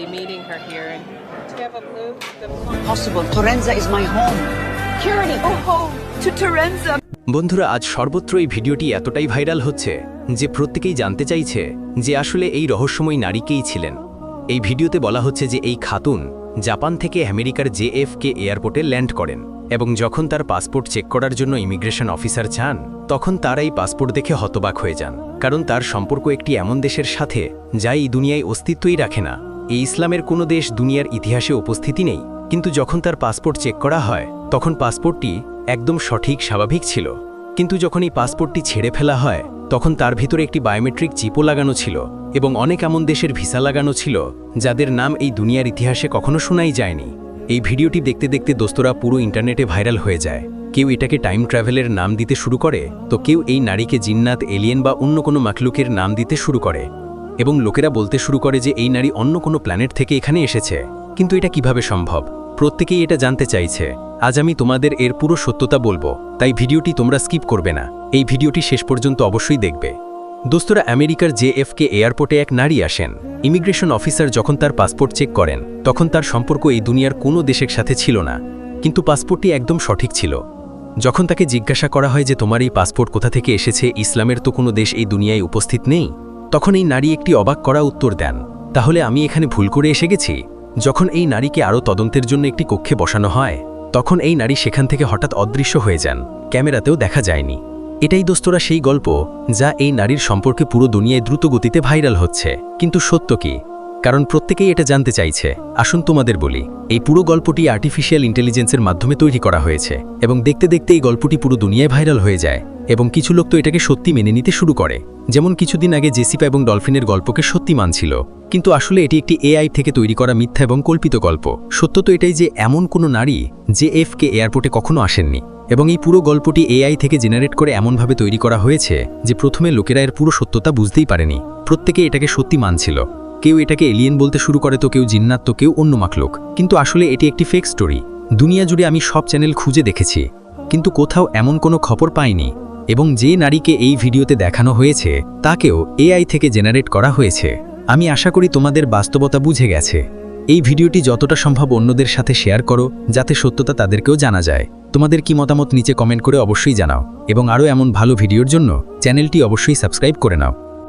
be meeting her here. And do you have a blue? The Possible. Torrenza is my home. Purity, go home to Torrenza. বন্ধুরা আজ সর্বত্র এই ভিডিওটি এতটাই viral হচ্ছে যে প্রত্যেকেই জানতে চাইছে যে আসলে এই রহস্যময় নারীকেই ছিলেন এই ভিডিওতে বলা হচ্ছে যে এই খাতুন জাপান থেকে আমেরিকার জেএফকে এয়ারপোর্টে ল্যান্ড করেন এবং যখন তার পাসপোর্ট চেক করার জন্য ইমিগ্রেশন অফিসার চান তখন তারা এই পাসপোর্ট দেখে হতবাক হয়ে যান কারণ তার সম্পর্ক একটি এমন দেশের সাথে যা এই দুনিয়ায় অস্তিত্বই রাখে না এই ইসলামের কোনো দেশ দুনিয়ার ইতিহাসে উপস্থিতি নেই, কিন্তু যখন তার পাসপোর্ট চেক করা হয়, তখন পাসপোর্টটি একদম সঠিক, স্বাভাবিক ছিল। কিন্তু যখন এই পাসপোর্টটি ছেড়ে ফেলা হয়, তখন তার ভিতরে একটি বায়োমেট্রিক চিপও লাগানো ছিল এবং অনেক এমন দেশের ভিসা লাগানো ছিল, যাদের নাম এই দুনিয়ার ইতিহাসে কখনো শোনাই যায়নি। এই ভিডিওটি দেখতে দেখতে দোস্তরা পুরো ইন্টারনেটে ভাইরাল হয়ে যায়। কেউ এটাকে টাইম ট্রাভেলের নাম দিতে শুরু করে, তো কেউ এই নারীকে জিন্নাত, এলিয়েন বা অন্য কোনো মাকলুকের নাম দিতে শুরু করে। এবং লোকেরা বলতে শুরু করে যে এই নারী অন্য কোনো প্ল্যানেট থেকে এখানে এসেছে। কিন্তু এটা কীভাবে সম্ভব? প্রত্যেকেই এটা জানতে চাইছে। আজ আমি তোমাদের এর পুরো সত্যতা বলব, তাই ভিডিওটি তোমরা স্কিপ করবে না। এই ভিডিওটি শেষ পর্যন্ত অবশ্যই দেখবে। দোস্তরা, আমেরিকার জেএফকে এয়ারপোর্টে এক নারী আসেন। ইমিগ্রেশন অফিসার যখন তার পাসপোর্ট চেক করেন, তখন তার সম্পর্ক এই দুনিয়ার কোনো দেশের সাথে ছিল না। কিন্তু পাসপোর্টটি একদম সঠিক ছিল। যখন তাকে জিজ্ঞাসা করা হয় যে তোমার এই পাসপোর্ট কোথা থেকে এসেছে, ইসলামের তো কোনো দেশ এই দুনিয়ায় উপস্থিত নেই? তখন এই নারী একটি অবাক করা উত্তর দেন, তাহলে আমি এখানে ভুল করে এসে গেছি? যখন এই নারীকে আরও তদন্তের জন্য একটি কক্ষে বসানো হয়, তখন এই নারী সেখান থেকে হঠাৎ অদৃশ্য হয়ে যান, ক্যামেরাতেও দেখা যায়নি। এটাই দোস্তরা সেই গল্প, যা এই নারীর সম্পর্কে পুরো দুনিয়ায় দ্রুত গতিতে ভাইরাল হচ্ছে। কিন্তু সত্য কি? কারণ প্রত্যেকেই এটা জানতে চাইছে। আসুন তোমাদের বলি, এই পুরো গল্পটি আর্টিফিশিয়াল ইন্টেলিজেন্সের মাধ্যমে তৈরি করা হয়েছে এবং দেখতে দেখতে এই গল্পটি পুরো দুনিয়ায় ভাইরাল হয়ে যায় এবং কিছু লোক তো এটাকে সত্যি মেনে নিতে শুরু করে। যেমন কিছুদিন আগে জেসিপা এবং ডলফিনের গল্পকে সত্যি মানছিল, কিন্তু আসলে এটি একটি এআই থেকে তৈরি করা মিথ্যা এবং কল্পিত গল্প। সত্য তো এটাই যে এমন কোনো নারী যে এফকে এয়ারপোর্টে কখনো আসেননি, এবং এই পুরো গল্পটি এআই থেকে জেনারেট করে এমনভাবে তৈরি করা হয়েছে যে প্রথমে লোকেরা এর পুরো সত্যতা বুঝতেই পারেনি। প্রত্যেকে এটাকে সত্যি মানছিল। কেউ এটাকে এলিয়েন বলতে শুরু করে তো কেউ জিন্নাত তো কেউ অন্য মাখলোক। কিন্তু আসলে এটি একটি ফেক স্টোরি দুনিয়া জুড়ে আমি সব চ্যানেল খুঁজে দেখেছি, কিন্তু কোথাও এমন কোনো খবর পাইনি। এবং যে নারীকে এই ভিডিওতে দেখানো হয়েছে, তাকেও এআই থেকে জেনারেট করা হয়েছে। আমি আশা করি তোমাদের বাস্তবতা বুঝে গেছে। এই ভিডিওটি যতটা সম্ভব অন্যদের সাথে শেয়ার করো, যাতে সত্যতা তাদেরকেও জানা যায়। তোমাদের কি মতামত নিচে কমেন্ট করে অবশ্যই জানাও। এবং আরও এমন ভালো ভিডিওর জন্য চ্যানেলটি অবশ্যই সাবস্ক্রাইব করে নাও।